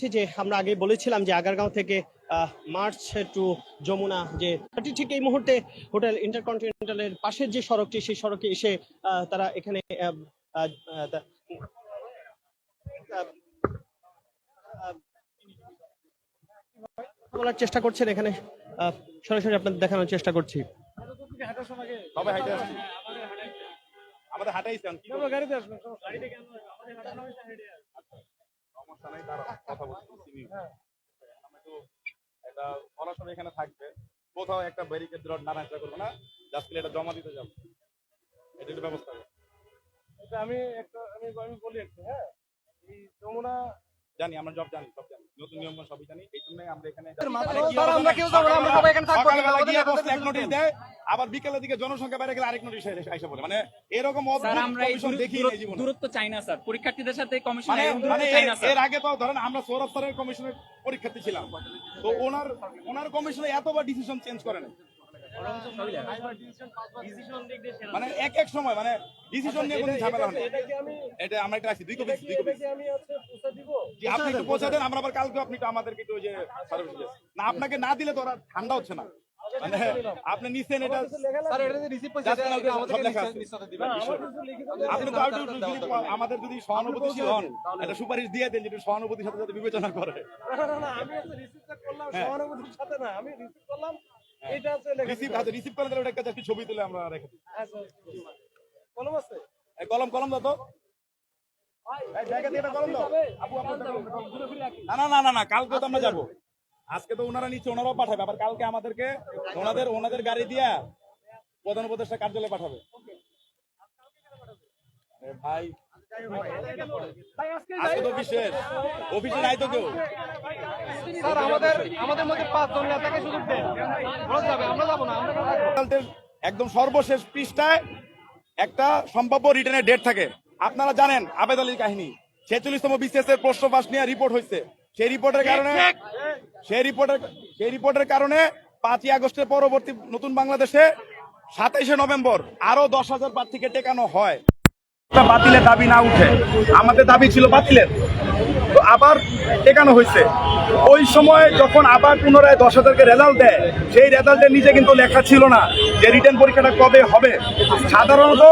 হচ্ছে যে আমরা আগে বলেছিলাম যে আগারগাঁও থেকে আহ, মার্চ টু যমুনা যে এটি ঠিক এই মুহূর্তে হোটেল ইন্টারকন্টিনেন্টালের পাশের যে সড়কটি সেই সড়কে এসে তারা এখানে বলার চেষ্টা করছেন এখানে আহ, সরাসরি আপনাদের দেখানোর চেষ্টা করছি। আমাদের হাঁটাইছি এখন কি করব? সমস্যা নাই। তারা এখানে থাকবে, কোথাও একটা ব্যারিকেড রড নাড়াচাড়া করব না জাস্ট এটা জমা দিতে যাব এটা একটু ব্যবস্থা। এটা আমি একটা আমি আমি বলি একটু হ্যাঁ এই যমুনা জানি আমরা জব জানি সব জানি। নতুন নিয়ম সবই জানি এই জন্যই আমরা এখানে স্যার, আমরা কেউ যাব আমরা সবাই এখানে থাকব। এক নোটিশ দেয় আবার বিকেলের দিকে জনসংখ্যা বেড়ে গেলে আরেক নোটিশ এসে পড়ে। মানে এরকম স্যার অদ্ভুত আমরা এই কমিশন দেখি দূর- এই জীবনে। দূরত্ব চাই না স্যার। পরীক্ষার্থীদের সাথে কমিশন মানে মানে দূরত্ব চাই না এর- স্যার। এর আগে তো ধরেন আমরা সৌরভ স্যারের কমিশনের পরীক্ষার্থী ছিলাম। তো ওনার ওনার কমিশনে এতবার ডিসিশন চেঞ্জ করে না মানে এক এক সময় মানে ডিসিশন নিয়ে কোনো ঝামেলা হয় এটা কি আমি এটা আমরা একটা দুই কপি দুই কপি। আপনি একটু পৌঁছে দেন আমরা আবার কালকে আপনি আমাদেরকে একটু যে সার্ভিস না আপনাকে না দিলে তো ওরা ঠান্ডা হচ্ছে না। মানে আপনি নিছেন এটা স্যার এটা লেখা আছে। আপনি তো আমাদের যদি সহানুভূতিশীল হন একটা সুপারিশ দিয়ে দেন যেটা সহানুভূতির সাথে সাথে বিবেচনা করে। না না না আমি করলাম হ্যাঁ। সহানুভূতির সাথে না আমি রিসিভ করলাম এটা হচ্ছে লেখা রিসিভ হাতে রিসিভ করলে তাহলে একটা just ছবি তুলে আমরা রেখে দিই। আচ্ছা কলম আছে? কলম কলম দাও তো। না না না না কালকে আমরা যাব। আজকে তো ওনারা নিচ্ছে ওনারাও পাঠাবে। আবার কালকে আমাদেরকে ওনাদের ওনাদের গাড়ি দিয়া প্রধান উপদেষ্টা কার্যালয়ে পাঠাবে। ভাই আজকে তো বিশেষ। অফিসে নাই তো কেউ। স্যার আমাদের আমাদের মধ্যে পাঁচজন নেতাকে সুযোগ দেন। ওরা যাবে আমরা যাব না আমরা একদম সর্বশেষ পৃষ্ঠায় একটা সম্ভাব্য রিটার্নের ডেট থাকে। আপনারা জানেন আবেদ আলীর কাহিনী। ছেচল্লিশতম বিসিএস এর প্রশ্ন পাস নিয়ে রিপোর্ট হয়েছে। সেই রিপোর্টের কারণে সেই রিপোর্টের সেই রিপোর্টের কারণে পাঁচই আগস্টের পরবর্তী নতুন বাংলাদেশে সাতাইশে নভেম্বর আরও দশ হাজার প্রার্থীকে টেকানো হয়। বাতিলের দাবি না উঠে। আমাদের দাবি ছিল বাতিলের। তো আবার টেকানো হয়েছে। ওই সময় যখন আবার পুনরায় দশ হাজারকে রেজাল্ট দেয়, সেই রেজাল্টের নিচে কিন্তু লেখা ছিল না যে রিটার্ন পরীক্ষাটা কবে হবে। সাধারণত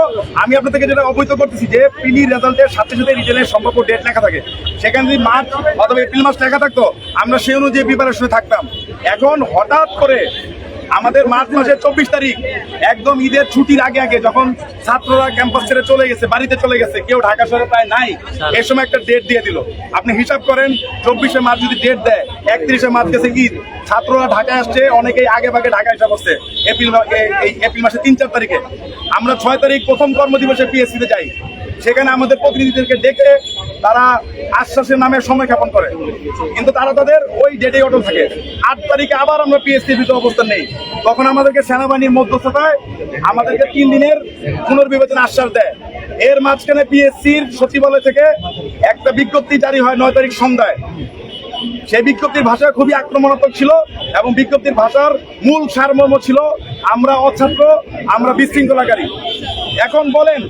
আমি আপনাদেরকে যেটা অবহিত করতেছি যে প্রিলি রেজাল্টের সাথে সাথে রিটার্নের সম্ভাব্য ডেট লেখা থাকে। সেখানে যদি মার্চ অথবা এপ্রিল মাস লেখা থাকতো, আমরা সেই অনুযায়ী প্রিপারেশনে থাকতাম। এখন হঠাৎ করে আমাদের মার্চ মাসের চব্বিশ তারিখ। একদম ঈদের ছুটির আগে আগে যখন ছাত্ররা ক্যাম্পাস ছেড়ে চলে গেছে, বাড়িতে চলে গেছে, কেউ ঢাকা শহরে প্রায় নাই, এ সময় একটা ডেট দিয়ে দিল। আপনি হিসাব করেন, চব্বিশে মার্চ যদি ডেট দেয়, একত্রিশে মার্চ গেছে ঈদ। ছাত্ররা ঢাকায় আসছে, অনেকেই আগে ভাগে ঢাকা এসে বসছে এপ্রিল এই এপ্রিল মাসের তিন চার তারিখে। আমরা ছয় তারিখ প্রথম কর্মদিবসে পিএসসিতে যাই। সেখানে আমাদের প্রতিনিধিদেরকে ডেকে তারা আশ্বাসের নামে সময় জ্ঞাপন করে। কিন্তু তারা তাদের ওই ডেটে অটল থাকে। আট তারিখে আবার আমরা পিএসসি ভিতরে অবস্থান নেই। তখন আমাদেরকে সেনাবাহিনীর মধ্যস্থতায় আমাদেরকে তিন দিনের পুনর্বিবেচনা আশ্বাস দেয়। এর মাঝখানে পিএসসির সচিবালয় থেকে একটা বিজ্ঞপ্তি জারি হয় নয় তারিখ সন্ধ্যায়। সেই বিজ্ঞপ্তির ভাষা খুবই আক্রমণাত্মক ছিল এবং বিজ্ঞপ্তির ভাষার মূল সারমর্ম ছিল, আমরা অছাত্র, আমরা বিশৃঙ্খলাকারী। এখন বলেন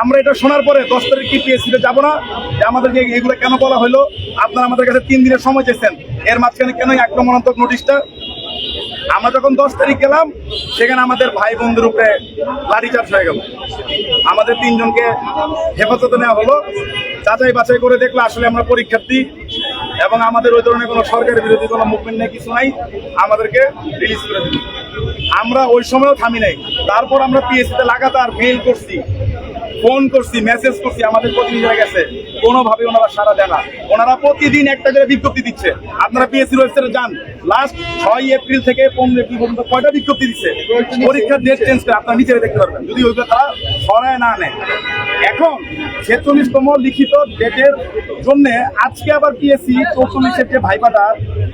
আমরা এটা শোনার পরে দশ তারিখ কি পিএসসিতে যাব না? যে আমাদেরকে এগুলো কেন বলা হলো? আপনারা আমাদের কাছে তিন দিনের সময় চেয়েছেন। এর মাঝখানে কেন আক্রমণাত্মক নোটিশটা? আমরা যখন দশ তারিখ গেলাম, সেখানে আমাদের ভাই বন্ধুর উপরে লাঠিচার্জ হয়ে গেল। আমাদের তিনজনকে হেফাজতে নেওয়া হলো। যাচাই বাছাই করে দেখল আসলে আমরা পরীক্ষার্থী এবং আমাদের ওই ধরনের কোনো সরকারের বিরোধী কোনো মুভমেন্ট নেই, কিছু নাই। আমাদেরকে রিলিজ করে দিল। আমরা ওই সময়ও থামি নাই। তারপর আমরা পিএসসিতে লাগাতার মেইল করছি। ফোন করছি মেসেজ করছি, আমাদের প্রতিনিধিরা গেছে। কোনোভাবে ওনারা সারা দেয় না। ওনারা প্রতিদিন একটা করে বিজ্ঞপ্তি দিচ্ছে। আপনারা পিএসসি ওয়েবসাইটে যান। লাস্ট ছয় এপ্রিল থেকে পনেরো এপ্রিল পর্যন্ত কয়টা বিজ্ঞপ্তি দিচ্ছে? পরীক্ষার ডেট চেঞ্জ করে আপনারা নিচে দেখতে পারবেন। যদি ওইগুলো তারা সরায় না নেয়। এখন ছেচল্লিশতম লিখিত ডেটের জন্য আজকে আবার পিএসসি চৌচল্লিশের যে ভাইপাটা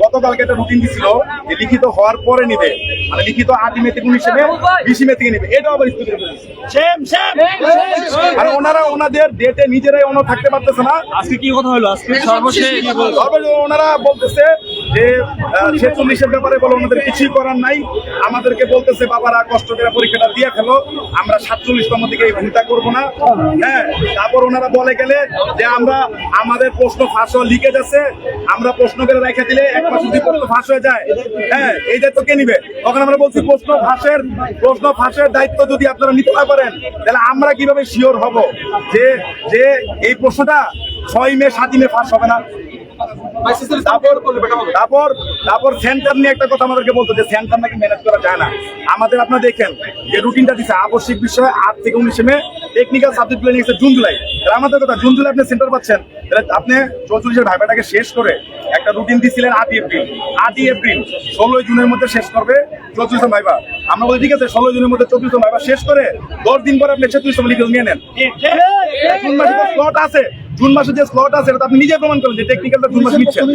গতকালকে একটা রুটিন দিছিল, যে লিখিত হওয়ার পরে নিবে। মানে লিখিত আদি মে হিসেবে উনিশে মে নেবে। মে এটাও আবার স্থগিত সেম সেম আর ওনারা ওনাদের ডেটে নিজেরাই অন্য থাকতে পারতেছে না। আজকে কি কথা হলো? আজকে সর্বশেষ ওনারা বলতেছে যে ছেচল্লিশের ব্যাপারে বলো ওনাদের কিছুই করার নাই। আমাদেরকে বলতেছে, বাবারা, কষ্ট করে পরীক্ষাটা দিয়ে ফেলো। আমরা সাতচল্লিশতম দিকে এই ভূমিকা করব না। হ্যাঁ তারপর ওনারা বলে গেলে যে, আমরা, আমাদের প্রশ্ন ফাঁস হওয়া লিকেজ আছে। আমরা প্রশ্ন করে রেখে দিলে এক মাস যদি প্রশ্ন ফাঁস হয়ে যায়। হ্যাঁ এই দায়িত্ব কে নিবে? তখন আমরা বলছি, প্রশ্ন ফাঁসের প্রশ্ন ফাঁসের দায়িত্ব যদি আপনারা নিতে না পারেন, তাহলে আমরা কীভাবে শিওর হব যে যে এই প্রশ্নটা ছয় মে, সাতই মে ফাঁস হবে না? তারপর তারপর তারপর সেন্টার নিয়ে একটা কথা আমাদেরকে বলতো যে সেন্টার নাকি ম্যানেজ করা যায় না। আমাদের আপনারা দেখেন যে রুটিনটা দিচ্ছে আবশ্যিক বিষয় আট থেকে উনিশে মে টেকনিক্যাল সাবজেক্ট নিয়েছে জুন জুলাই। তাহলে আমাদের কথা জুন জুলাই আপনি সেন্টার পাচ্ছেন। তাহলে আপনি চৌচল্লিশের ভাইবাটাকে শেষ করে একটা রুটিন দিছিলেন আটই এপ্রিল। আটই এপ্রিল ষোলোই জুনের মধ্যে শেষ করবে চৌত্রিশ ভাইবা আমরা বলি ঠিক আছে ষোলো জুনের মধ্যে চৌত্রিশ ভাইবা শেষ করে দশ দিন পরে আপনি ছেত্রিশ লিখে নিয়ে নেন। আছে। জুন মাসে যে স্লট আছে এটা তো আপনি নিজে প্রমাণ করেন যে টেকনিক্যালটা জুন মাসে নিচ্ছেন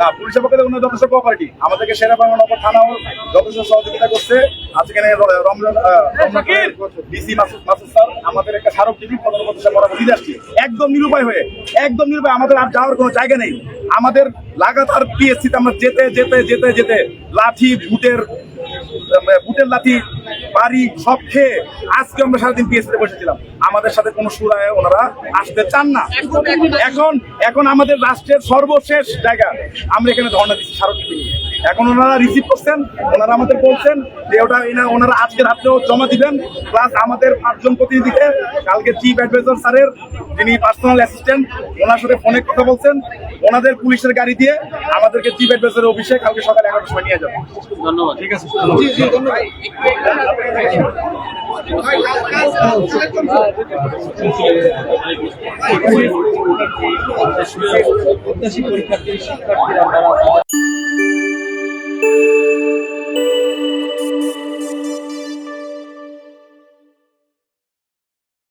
না পুলিশের পক্ষে থেকে উনি যথেষ্ট কোঅপারেটিভ আমাদেরকে সেরা বাংলা নগর থানাও যথেষ্ট সহযোগিতা করছে। আজকে রমজান ডিসি মাসুদ মাসুদ স্যার আমাদের একটা স্মারক টিভি পত্র বরাবর দিয়ে আসছি একদম নিরুপায় হয়ে একদম নিরুপায় আমাদের আর যাওয়ার কোনো জায়গা নেই। আমাদের লাগাতার পিএসসিতে আমরা যেতে যেতে যেতে যেতে লাঠি বুটের বুটের লাঠি বাড়ি সব খেয়ে আজকে আমরা সারাদিন পিএসসিতে বসেছিলাম। আমাদের সাথে কোনো সুরায় ওনারা আসতে চান না। এখন এখন আমাদের রাষ্ট্রের সর্বশেষ জায়গা আমরা এখানে ধর্ণা দিচ্ছি স্মারকলিপি নিয়ে। এখন ওনারা রিসিভ করছেন ওনারা আমাদের বলছেন যে ওটা ওনারা আজকে রাত্রেও জমা দিবেন প্লাস আমাদের পাঁচজন প্রতিনিধিকে কালকে চিফ অ্যাডভাইজার স্যারের যিনি পার্সোনাল অ্যাসিস্ট্যান্ট ওনার সাথে ফোনে কথা বলছেন ওনাদের পুলিশের গাড়ি দিয়ে আমাদেরকে চিফ অ্যাডভাইজারের অফিসে কালকে সকাল এগারোটার সময় নিয়ে যাবেন ধন্যবাদ। যাবে প্রত্যাশী পরীক্ষার্থী শিক্ষার্থীরা